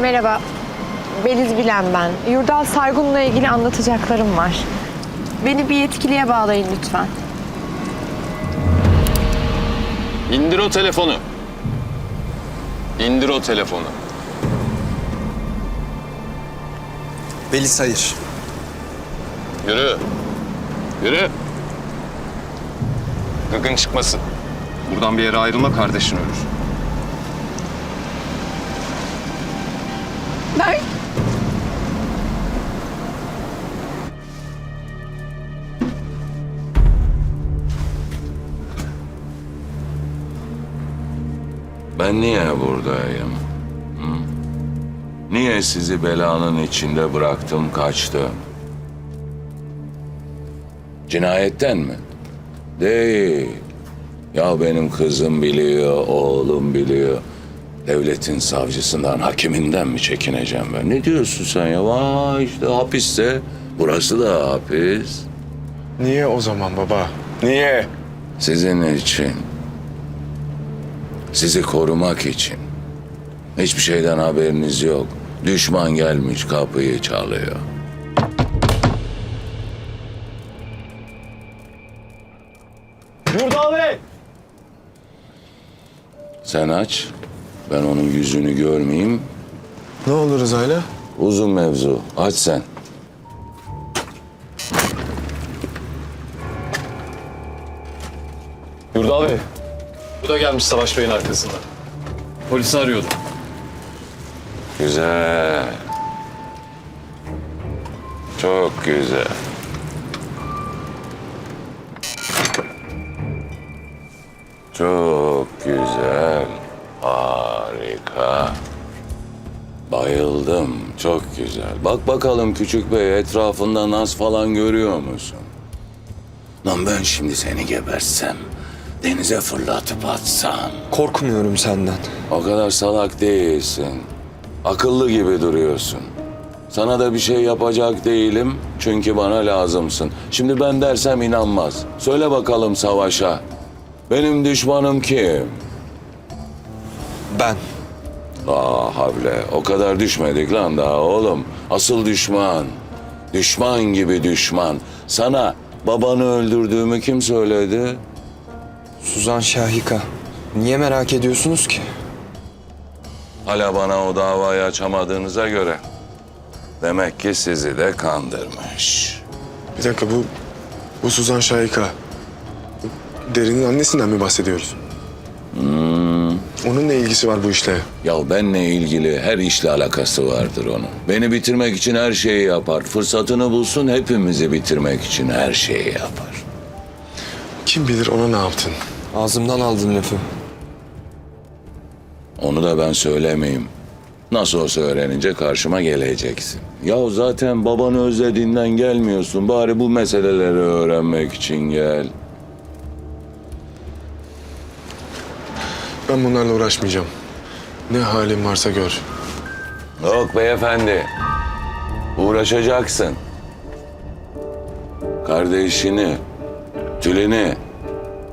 Merhaba. Beliz Bilen ben. Yurdal Saygun'la ilgili anlatacaklarım var. Beni bir yetkiliye bağlayın lütfen. İndir o telefonu. İndir o telefonu. Belis hayır. Yürü. Yürü. Gıkın çıkmasın. Buradan bir yere ayrılma kardeşin ölür. Ben... Ben niye buradayım? Hı? Niye sizi belanın içinde bıraktım, kaçtım? Cinayetten mi? Değil. Ya benim kızım biliyor, oğlum biliyor. Devletin savcısından, hakiminden mi çekineceğim ben? Ne diyorsun sen ya? Vay işte hapiste. Burası da hapis. Niye o zaman baba? Niye? Sizin için. Sizi korumak için. Hiçbir şeyden haberiniz yok. Düşman gelmiş kapıyı çalıyor. Yurdal Bey! Sen aç. Ben onun yüzünü görmeyeyim. Ne olur Rıza'yla? Uzun mevzu. Aç sen. Yurdal Bey. Bu da gelmiş Savaş Bey'in arkasından. Polisi arıyordu. Güzel. Çok güzel. Çok güzel. Bayıldım. Çok güzel. Bak bakalım küçük bey etrafında naz falan görüyor musun? Lan ben şimdi seni gebersem, denize fırlatıp atsam. Korkmuyorum senden. O kadar salak değilsin. Akıllı gibi duruyorsun. Sana da bir şey yapacak değilim çünkü bana lazımsın. Şimdi ben dersem inanmaz. Söyle bakalım savaşa. Benim düşmanım kim? Ben. Aa havle. O kadar düşmedik lan daha oğlum. Asıl düşman. Düşman gibi düşman. Sana babanı öldürdüğümü kim söyledi? Suzan Şahika. Niye merak ediyorsunuz ki? Hala bana o davayı açamadığınıza göre. Demek ki sizi de kandırmış. Bir dakika bu bu Suzan Şahika. Derin'in annesinden mi bahsediyoruz? Onun ne ilgisi var bu işle? Ya benle ilgili her işle alakası vardır onun. Beni bitirmek için her şeyi yapar. Fırsatını bulsun hepimizi bitirmek için her şeyi yapar. Kim bilir ona ne yaptın? Ağzımdan aldın lafı. Onu da ben söylemeyeyim. Nasıl olsa öğrenince karşıma geleceksin. Ya zaten babanı özlediğinden gelmiyorsun. Bari bu meseleleri öğrenmek için gel. Ben bunlarla uğraşmayacağım. Ne halin varsa gör. Yok beyefendi. Uğraşacaksın. Kardeşini, Tülin'i,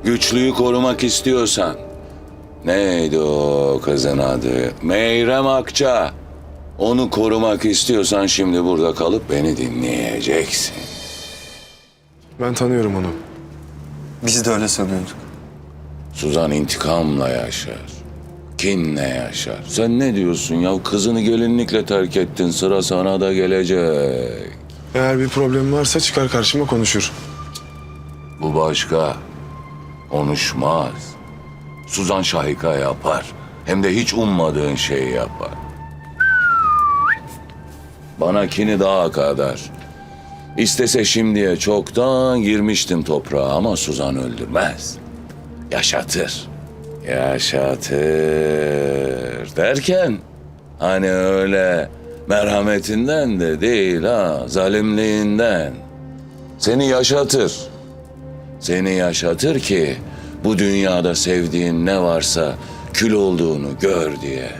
güçlüyü korumak istiyorsan. Neydi o kızın adı? Meyrem Akça. Onu korumak istiyorsan şimdi burada kalıp beni dinleyeceksin. Ben tanıyorum onu. Biz de öyle sanıyorduk. Suzan intikamla yaşar. Kinle yaşar. Sen ne diyorsun ya? Kızını gelinlikle terk ettin. Sıra sana da gelecek. Eğer bir problem varsa çıkar karşıma konuşur. Bu başka. Konuşmaz. Suzan Şahika yapar. Hem de hiç ummadığın şeyi yapar. Bana kini daha kadar. İstese şimdiye çoktan girmiştim toprağa ama Suzan öldürmez. Yaşatır. Yaşatır derken hani öyle merhametinden de değil ha zalimliğinden. Seni yaşatır. Seni yaşatır ki bu dünyada sevdiğin ne varsa kül olduğunu gör diye.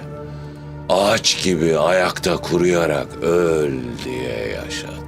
Ağaç gibi ayakta kuruyarak öl diye yaşatır.